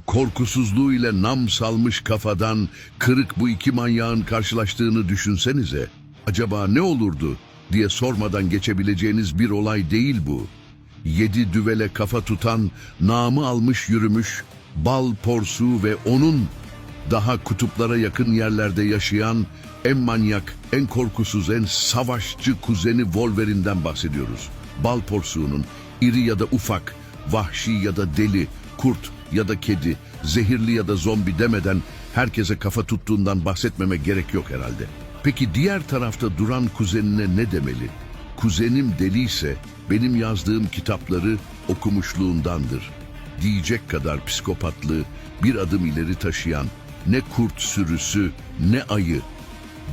Korkusuzluğuyla nam salmış kafadan kırık bu iki manyağın karşılaştığını düşünsenize. Acaba ne olurdu diye sormadan geçebileceğiniz bir olay değil bu. Yedi düvele kafa tutan, namı almış yürümüş, bal porsu ve onun daha kutuplara yakın yerlerde yaşayan en manyak, en korkusuz, en savaşçı kuzeni Wolverine'den bahsediyoruz. Bal porsuğunun iri ya da ufak, vahşi ya da deli, kurt ya da kedi, zehirli ya da zombi demeden herkese kafa tuttuğundan bahsetmeme gerek yok herhalde. Peki diğer tarafta duran kuzenine ne demeli? Kuzenim deliyse benim yazdığım kitapları okumuşluğundandır. Diyecek kadar psikopatlığı bir adım ileri taşıyan ne kurt sürüsü ne ayı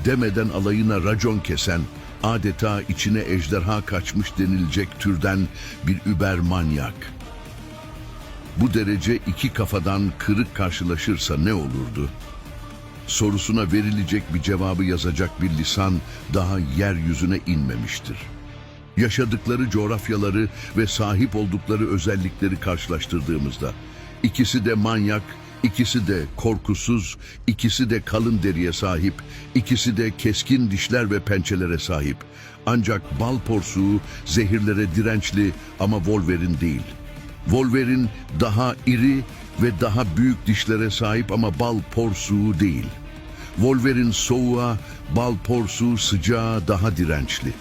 demeden alayına racon kesen adeta içine ejderha kaçmış denilecek türden bir über manyak. Bu derece iki kafadan kırık karşılaşırsa ne olurdu? Sorusuna verilecek bir cevabı yazacak bir lisan daha yeryüzüne inmemiştir. Yaşadıkları coğrafyaları ve sahip oldukları özellikleri karşılaştırdığımızda ikisi de manyak, ikisi de korkusuz, ikisi de kalın deriye sahip, ikisi de keskin dişler ve pençelere sahip. Ancak bal porsuğu zehirlere dirençli ama Wolverine değil. Wolverine daha iri ve daha büyük dişlere sahip ama bal porsuğu değil. Wolverine soğuğa, bal porsuğu sıcağa daha dirençli.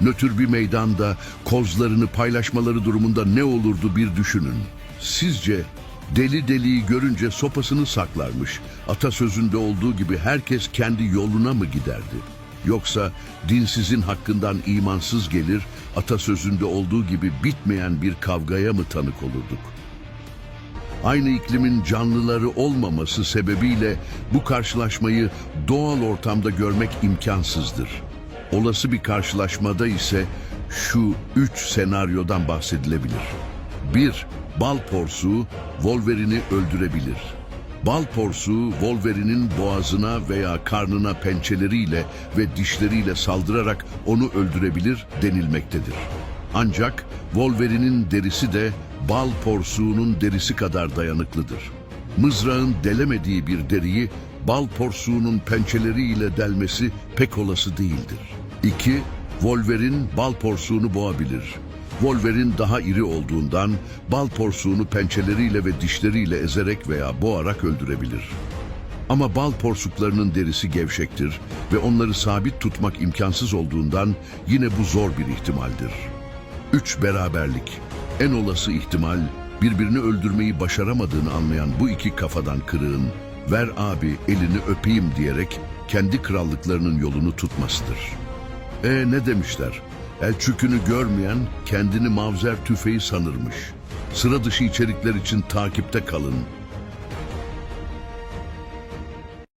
Nötr bir meydanda kozlarını paylaşmaları durumunda ne olurdu bir düşünün. Sizce deli deliyi görünce sopasını saklarmış, atasözünde olduğu gibi herkes kendi yoluna mı giderdi? Yoksa dinsizin hakkından imansız gelir, atasözünde olduğu gibi bitmeyen bir kavgaya mı tanık olurduk? Aynı iklimin canlıları olmaması sebebiyle bu karşılaşmayı doğal ortamda görmek imkansızdır. Olası bir karşılaşmada ise şu üç senaryodan bahsedilebilir. 1. Bal porsuğu Wolverine'i öldürebilir. Bal porsuğu Wolverine'in boğazına veya karnına pençeleriyle ve dişleriyle saldırarak onu öldürebilir denilmektedir. Ancak Wolverine'in derisi de bal porsuğunun derisi kadar dayanıklıdır. Mızrağın delemediği bir deriyi bal porsuğunun pençeleriyle delmesi pek olası değildir. 2. Wolverine bal porsuğunu boğabilir. Wolverine daha iri olduğundan bal porsuğunu pençeleriyle ve dişleriyle ezerek veya boğarak öldürebilir. Ama bal porsuklarının derisi gevşektir ve onları sabit tutmak imkansız olduğundan yine bu zor bir ihtimaldir. 3. Beraberlik. En olası ihtimal birbirini öldürmeyi başaramadığını anlayan bu iki kafadan kırığın ver abi elini öpeyim diyerek kendi krallıklarının yolunu tutmasıdır. E ne demişler? El çükünü görmeyen kendini mavzer tüfeği sanırmış. Sıra dışı içerikler için takipte kalın.